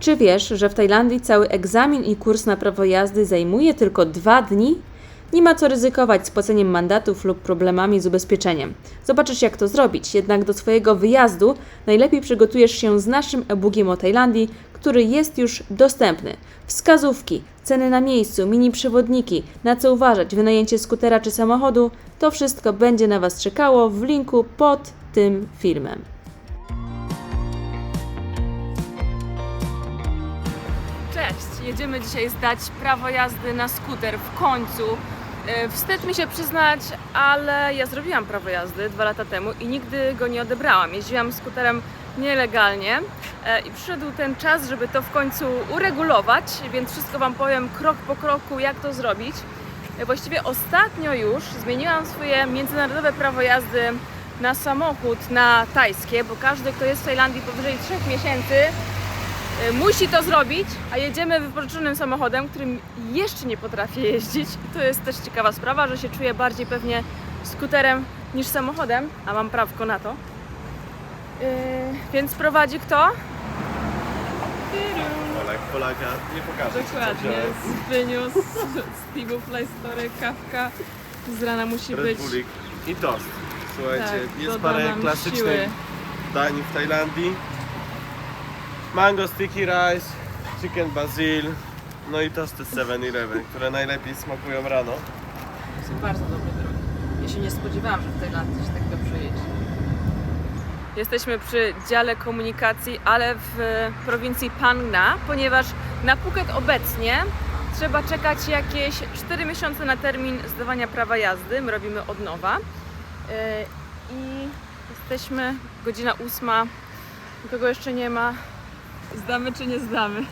Czy wiesz, że w Tajlandii cały egzamin i kurs na prawo jazdy zajmuje tylko dwa dni? Nie ma co ryzykować spłaceniem mandatów lub problemami z ubezpieczeniem. Zobaczysz jak to zrobić, jednak do swojego wyjazdu najlepiej przygotujesz się z naszym e-bookiem o Tajlandii, który jest już dostępny. Wskazówki, ceny na miejscu, mini przewodniki, na co uważać, wynajęcie skutera czy samochodu, to wszystko będzie na Was czekało w linku pod tym filmem. Jedziemy dzisiaj zdać prawo jazdy na skuter w końcu. E, Wstyd mi się przyznać, ale ja zrobiłam prawo jazdy dwa lata temu i nigdy go nie odebrałam. Jeździłam skuterem nielegalnie e, i przyszedł ten czas, żeby to w końcu uregulować, więc wszystko Wam powiem krok po kroku, jak to zrobić. E, Właściwie ostatnio już zmieniłam swoje międzynarodowe prawo jazdy na samochód, na tajskie, bo każdy, kto jest w Tajlandii powyżej 3 miesięcy, musi to zrobić, a jedziemy wypożyczonym samochodem, którym jeszcze nie potrafię jeździć. I to jest też ciekawa sprawa, że się czuję bardziej pewnie skuterem niż samochodem, a mam prawko na to. Yy, więc prowadzi kto? Polak, Polaka, nie pokażę Dokładnie, wziąłem. Zbyniu z, z Tigo Play Store, kawka. Z rana musi Red być. Bullik i tost. Słuchajcie, Tak, jest parę nam klasycznych siły. dań w Tajlandii. Mango sticky rice, chicken basil, no i tosty z 7-Eleven, które najlepiej smakują rano. Są bardzo dobre drogi. Ja się nie spodziewałam, że w Tajlandii się tak dobrze jeździ. Jesteśmy przy dziale komunikacji, ale w prowincji Phang Nga, ponieważ na Phuket obecnie trzeba czekać jakieś 4 miesiące na termin zdawania prawa jazdy. My robimy od nowa. Yy, I jesteśmy, godzina ósma, nikogo jeszcze nie ma. Zdamy czy nie zdamy?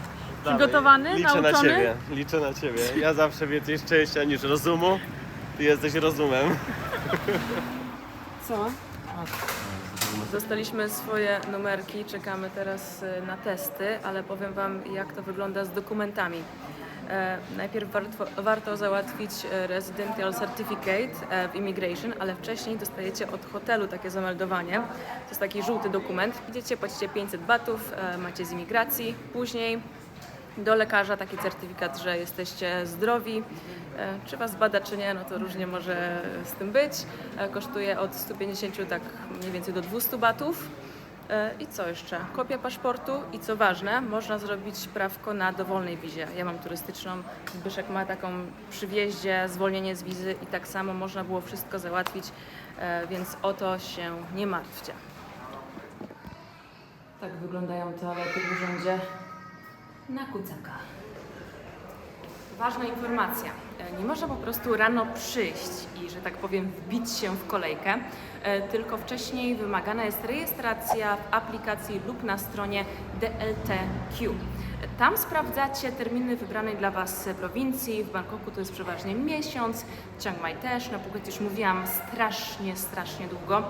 Przygotowany? Liczę na Nauczony? ciebie, liczę na ciebie. Ja zawsze więcej szczęścia niż rozumu. Ty jesteś rozumem. Co? Dostaliśmy swoje numerki, czekamy teraz y, na testy, ale powiem Wam, jak to wygląda z dokumentami. E, najpierw warto, warto załatwić e, Residential Certificate e, w Immigration, ale wcześniej dostajecie od hotelu takie zameldowanie. To jest taki żółty dokument. Idziecie, płacicie 500 batów, macie z imigracji. Później do lekarza taki certyfikat, że jesteście zdrowi. Czy was bada, czy nie, no to różnie może z tym być. Kosztuje od 150 tak mniej więcej do 200 batów. E, I co jeszcze? Kopia paszportu i co ważne, można zrobić prawko na dowolnej wizie. Ja mam turystyczną, Zbyszek ma taką przy wjeździe, zwolnienie z wizy i tak samo można było wszystko załatwić, e, więc o to się nie martwcie. Tak wyglądają toalety w urzędzie na kucaka. Ważna informacja. E, Nie można po prostu rano przyjść i, że tak powiem, wbić się w kolejkę, e, tylko wcześniej wymagana jest rejestracja w aplikacji lub na stronie DLTQ. E, Tam sprawdzacie terminy wybranej dla Was prowincji. W Bangkoku to jest przeważnie miesiąc, w Chiang Mai też. Na Phuket już mówiłam strasznie, strasznie długo,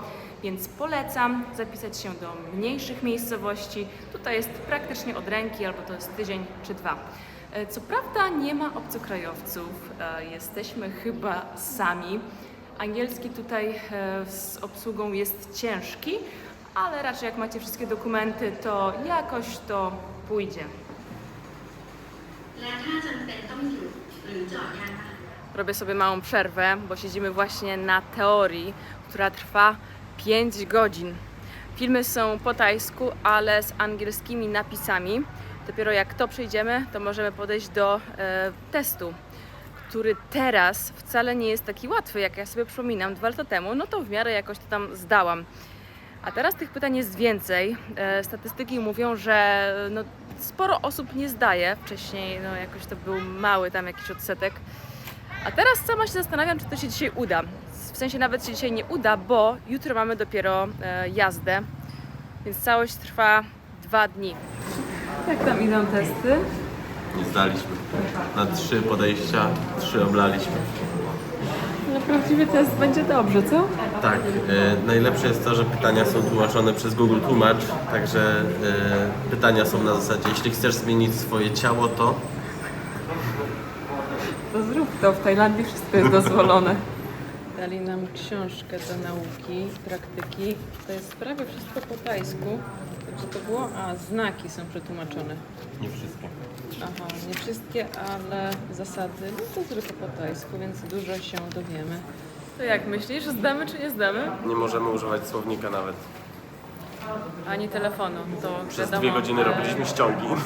więc polecam zapisać się do mniejszych miejscowości. Tutaj jest praktycznie od ręki, albo to jest tydzień czy dwa. E, co prawda nie ma obcokrajowców, e, jesteśmy chyba sami. Angielski tutaj e, z obsługą jest ciężki, ale raczej jak macie wszystkie dokumenty, to jakoś to pójdzie. Robię sobie małą przerwę, bo siedzimy właśnie na teorii, która trwa 5 godzin. Filmy są po tajsku, ale z angielskimi napisami. Dopiero jak to przejdziemy, to możemy podejść do e, testu, który teraz wcale nie jest taki łatwy, jak ja sobie przypominam dwa lata temu. No to w miarę jakoś to tam zdałam. A teraz tych pytań jest więcej. E, statystyki mówią, że no, sporo osób nie zdaje. Wcześniej no, jakoś to był mały tam jakiś odsetek. A teraz sama się zastanawiam, czy to się dzisiaj uda. W sensie nawet się dzisiaj nie uda, bo jutro mamy dopiero e, jazdę, więc całość trwa dwa dni. Jak tam idą testy? Nie zdaliśmy. Na trzy podejścia, trzy oblaliśmy. No prawdziwy test będzie dobrze, co? Tak, e, najlepsze jest to, że pytania są tłumaczone przez Google Tłumacz, także e, pytania są na zasadzie, jeśli chcesz zmienić swoje ciało, to To zrób to, w Tajlandii wszystko jest dozwolone. Dali nam książkę do nauki, praktyki. To jest prawie wszystko po tajsku. Co to było? A, znaki są przetłumaczone. Nie wszystkie. Aha, nie wszystkie, ale zasady, no to tylko po tajsku, więc dużo się dowiemy. To jak myślisz, zdamy czy nie zdamy? Nie możemy używać słownika nawet. Ani telefonu, to Przez wiadomo, dwie godziny robiliśmy ściągi.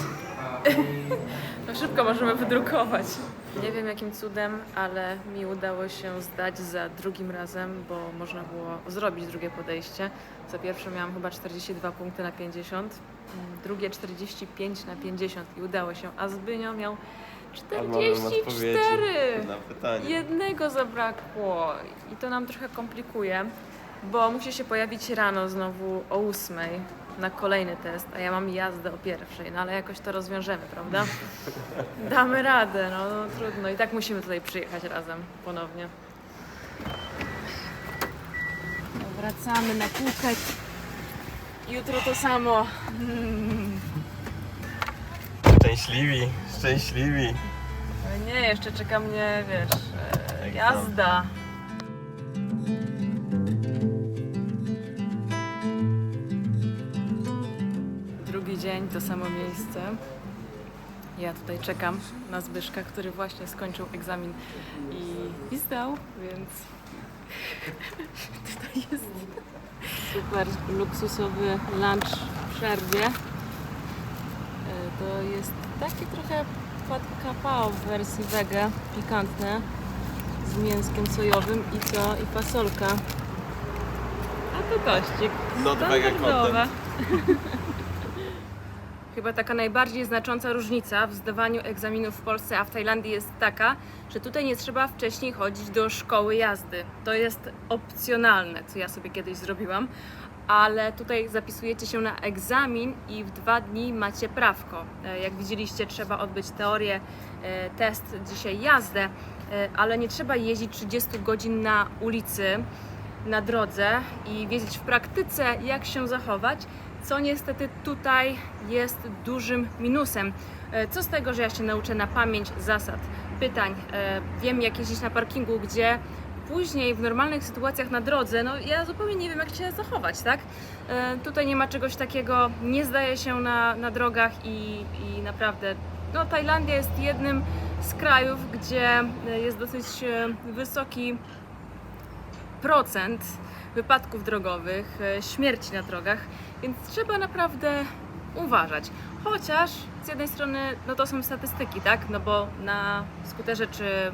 To szybko możemy wydrukować. Nie wiem jakim cudem, ale mi udało się zdać za drugim razem, bo można było zrobić drugie podejście. Za pierwsze miałam chyba 42 punkty na 50, mm, drugie 45 na 50 i udało się, a Zbynio miał 44! na pytanie. Jednego zabrakło i to nam trochę komplikuje, bo musi się pojawić rano znowu o 8 na kolejny test, a ja mam jazdę o pierwszej, no ale jakoś to rozwiążemy, prawda? Damy radę, no, no trudno i tak musimy tutaj przyjechać razem ponownie. Wracamy na Phuket. Jutro to samo. Szczęśliwi, szczęśliwi. Ale nie, jeszcze czeka mnie, wiesz, e, jazda. Dzień, to samo miejsce. Ja tutaj czekam na Zbyszka, który właśnie skończył egzamin i, i zdał, więc tutaj jest super luksusowy lunch w przerwie. E, To jest takie trochę pad kapao w wersji wege, pikantne, z mięskiem sojowym i co? I fasolka. A to tościk. Not Standardowe. content. Chyba taka najbardziej znacząca różnica w zdawaniu egzaminów w Polsce, a w Tajlandii jest taka, że tutaj nie trzeba wcześniej chodzić do szkoły jazdy. To jest opcjonalne, co ja sobie kiedyś zrobiłam, ale tutaj zapisujecie się na egzamin i w dwa dni macie prawko. E, Jak widzieliście, trzeba odbyć teorię, e, test, dzisiaj jazdę, e, ale nie trzeba jeździć 30 godzin na ulicy na drodze i wiedzieć w praktyce, jak się zachować, co niestety tutaj jest dużym minusem. E, Co z tego, że ja się nauczę na pamięć zasad, pytań, e, wiem jak jeździć na parkingu, gdzie później w normalnych sytuacjach na drodze, no ja zupełnie nie wiem jak się zachować, tak? E, Tutaj nie ma czegoś takiego, nie zdaje się na, na drogach i, i naprawdę, no Tajlandia jest jednym z krajów, gdzie jest dosyć wysoki procent wypadków drogowych, e, śmierci na drogach, więc trzeba naprawdę uważać. Chociaż z jednej strony no to są statystyki, tak? No bo na skuterze czy e,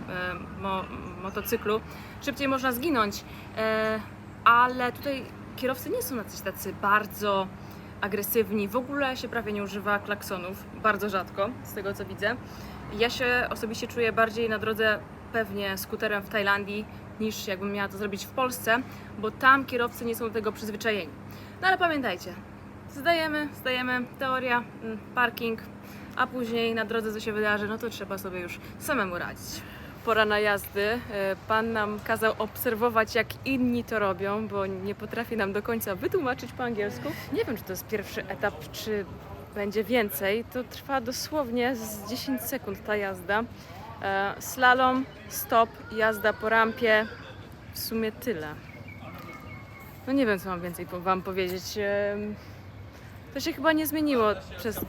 mo, motocyklu szybciej można zginąć, e, ale tutaj kierowcy nie są jacyś tacy bardzo agresywni. W ogóle się prawie nie używa klaksonów, bardzo rzadko, z tego co widzę. Ja się osobiście czuję bardziej na drodze pewnie skuterem w Tajlandii niż jakbym miała to zrobić w Polsce, bo tam kierowcy nie są do tego przyzwyczajeni. No ale pamiętajcie, zdajemy, zdajemy, teoria, mm, parking, a później na drodze co się wydarzy, no to trzeba sobie już samemu radzić. Pora na jazdy. E, Pan nam kazał obserwować, jak inni to robią, bo nie potrafi nam do końca wytłumaczyć po angielsku. Nie wiem, czy to jest pierwszy etap, czy będzie więcej. To trwa dosłownie z 10 sekund ta jazda. E, Slalom, stop, jazda po rampie. W sumie tyle. No nie wiem, co mam więcej Wam powiedzieć. To się chyba nie zmieniło przez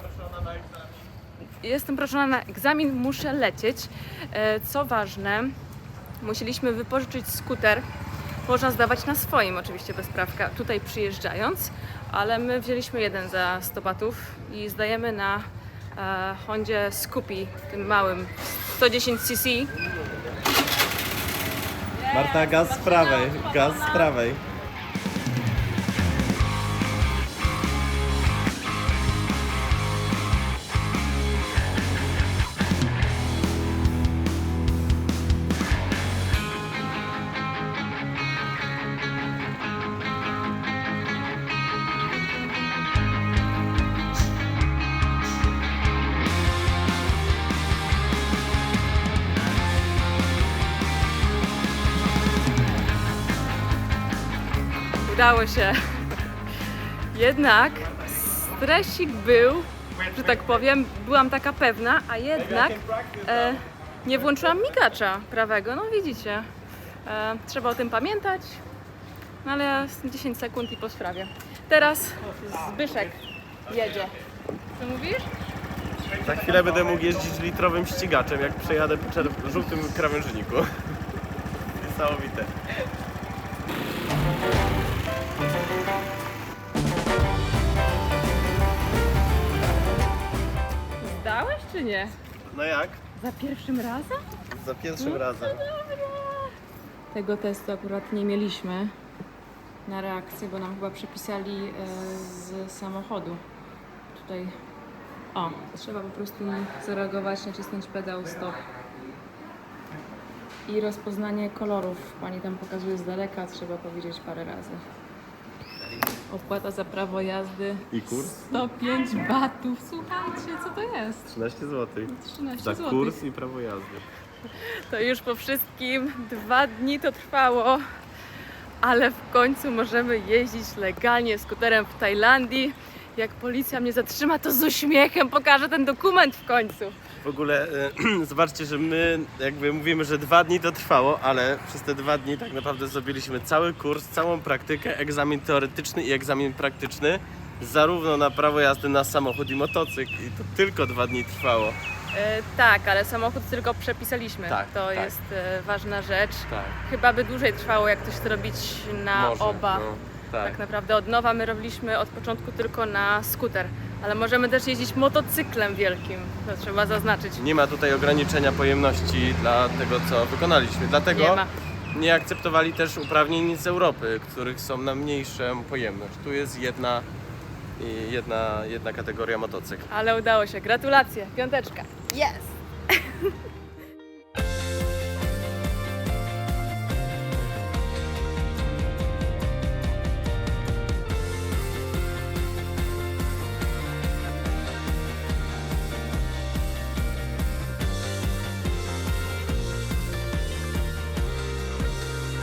jestem proszona na egzamin, muszę lecieć. E, Co ważne, musieliśmy wypożyczyć skuter. Można zdawać na swoim, oczywiście bez prawka, tutaj przyjeżdżając, ale my wzięliśmy jeden za 100 batów i zdajemy na Hondzie Scoopy, tym małym 110cc. Marta, gaz z prawej, gaz z prawej. Udało się. Jednak stresik był, że tak powiem, byłam taka pewna, a jednak e, nie włączyłam migacza prawego. No widzicie, e, trzeba o tym pamiętać, no ale 10 sekund i po sprawie. Teraz Zbyszek Jedzie. Co mówisz? Za chwilę będę mógł jeździć litrowym ścigaczem, jak przejadę po czerw- żółtym krawężniku. Niesamowite. Czy nie? No jak? Za pierwszym razem? Za pierwszym razem. Tego testu akurat nie mieliśmy na reakcję, bo nam chyba przepisali e, z samochodu. Tutaj, o, trzeba po prostu zareagować, nacisnąć pedał stop. I rozpoznanie kolorów. Pani tam pokazuje z daleka, trzeba powiedzieć parę razy. Opłata za prawo jazdy I kurs? 105 batów. Słuchajcie, co to jest? 13 zł. 13 Za zł. kurs i prawo jazdy. To już po wszystkim dwa dni to trwało, ale w końcu możemy jeździć legalnie skuterem w Tajlandii. Jak policja mnie zatrzyma, to z uśmiechem pokażę ten dokument w końcu. W ogóle e, zobaczcie, że my jakby mówimy, że dwa dni to trwało, ale przez te dwa dni tak naprawdę zrobiliśmy cały kurs, całą praktykę, egzamin teoretyczny i egzamin praktyczny, zarówno na prawo jazdy na samochód i motocykl i to tylko dwa dni trwało. E, tak, ale samochód tylko przepisaliśmy. Tak, to tak. jest e, ważna rzecz. Tak. Chyba by dłużej trwało, jak ktoś to robić na Może, oba. No, tak. Tak naprawdę od nowa my robiliśmy od początku tylko na skuter, ale możemy też jeździć motocyklem wielkim, to trzeba zaznaczyć. Nie ma tutaj ograniczenia pojemności dla tego, co wykonaliśmy. Dlatego Nie ma. nie akceptowali też uprawnień z Europy, których są na mniejszą pojemność. Tu jest jedna, jedna, jedna kategoria motocykl. Ale udało się. Gratulacje. Piąteczka. Yes!